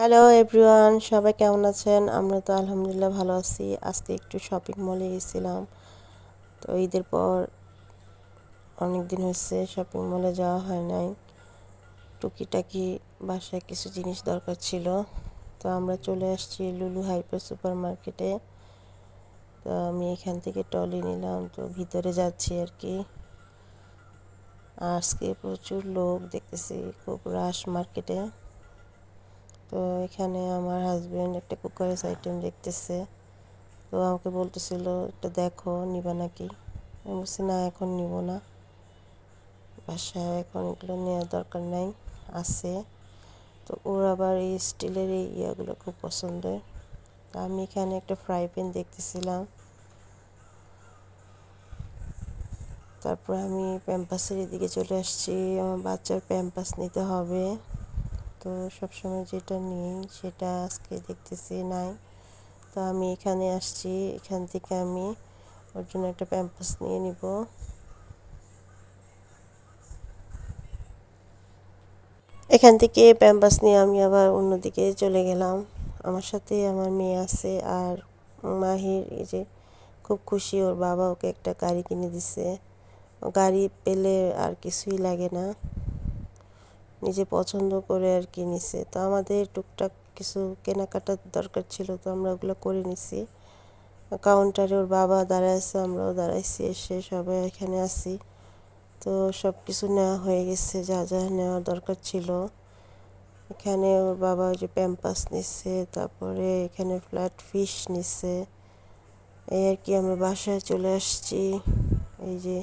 Hello everyone সবাই কেমন আছেন? আমরা তো আলহামদুলিল্লাহ ভালো আছি। আজকে একটু শপিং মলে গেছিলাম। তো ঈদের পর অনেক দিন হয়েছে শপিং মলে যাওয়া হয় নাই। টুকিটাকি বাসায় কিছু জিনিস দরকার ছিল। তো আমরা চলে আসছি লুলু হাইপার সুপার মার্কেটে তো আমি এখান থেকে টলি নিলাম। তো ভিতরে যাচ্ছি আর কি। আজকে প্রচুর লোক দেখতেছি, খুব রাশ মার্কেটে তো এখানে আমার হাজব্যান্ড একটা কুকারের আইটেম দেখতেছে। তো আমাকে বলতেছিল, এটা দেখো, নিবা নাকি? আমি বলছি, না, এখন নিব না। বাসায় এখন এগুলো নেওয়ার দরকার নাই, আছে। তো ওর আবার এই স্টিলের এই ইয়াগুলো খুব পছন্দের। তো আমি এখানে একটা ফ্রাই প্যান দেখতেছিলাম। তারপর আমি প্যাম্পাসের এদিকে চলে আসছি। আমার বাচ্চার প্যাম্পাস নিতে হবে। তো সবসময় যেটা নিই সেটা আজকে দেখতেছি নাই। তো আমি এখানে আসছি, এখান থেকে আমি ওর জন্য একটা প্যাম্পাস নিয়ে নিব। এখান থেকে প্যাম্পাস নিয়ে আমি আবার অন্যদিকে চলে গেলাম। আমার সাথে আমার মেয়ে আছে আর মাহির এই যে খুব খুশি ওর বাবা ওকে একটা গাড়ি কিনে দিছে। গাড়ি পেলে আর কিছুই লাগে না। নিজে পছন্দ করে আর কি নিছে। তো আমাদের টুকটাক কিছু কেনাকাটার দরকার ছিল, তো আমরা ওগুলো করে নিছি। কাউন্টারে ওর বাবা দাঁড়ায় আছে আমরাও দাঁড়াইছি, এসে সবাই এখানে আসি তো সব কিছু নেওয়া হয়ে গেছে, যা যা নেওয়ার দরকার ছিল। এখানে ওর বাবা ওই যে প্যাম্পাস নিচ্ছে তারপরে এখানে ফ্ল্যাট ফিশ নিচ্ছে এই আর কি আমরা বাসায় চলে আসছি। এই যে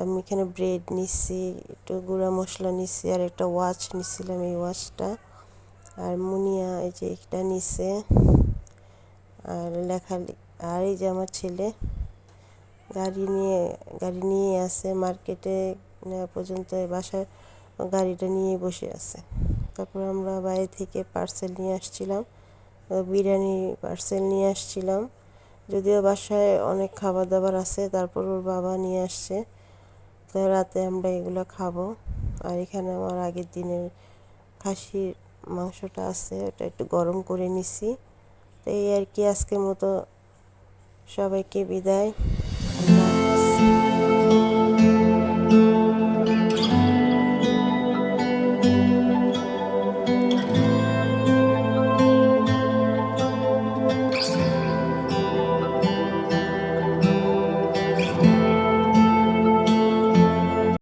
আমি এখানে ব্রেড নিচ্ছি একটু গুঁড়া মশলা নিচ্ছি আর একটা ওয়াচ নিচ্ছিলাম এই ওয়াচটা আর মুনিয়া এই যে একটা নিচ্ছে আর লেখা আর এই যে আমার ছেলে, গাড়ি নিয়ে গাড়ি নিয়ে আছে মার্কেটে নেওয়া পর্যন্ত বাসায় গাড়িটা নিয়ে বসে আছে। তারপর আমরা বাইরে থেকে পার্সেল নিয়ে আসছিলাম, বিরিয়ানি পার্সেল নিয়ে আসছিলাম। যদিও বাসায় অনেক খাবার দাবার আছে, তারপর ওর বাবা নিয়ে আসছে। তো রাতে আমরা এগুলো খাব। আর এখানে আমার আগের দিনের খাসির মাংসটা আছে, ওটা একটু গরম করে নিছি। তো এই আর কি আজকের মতো সবাইকে বিদায়।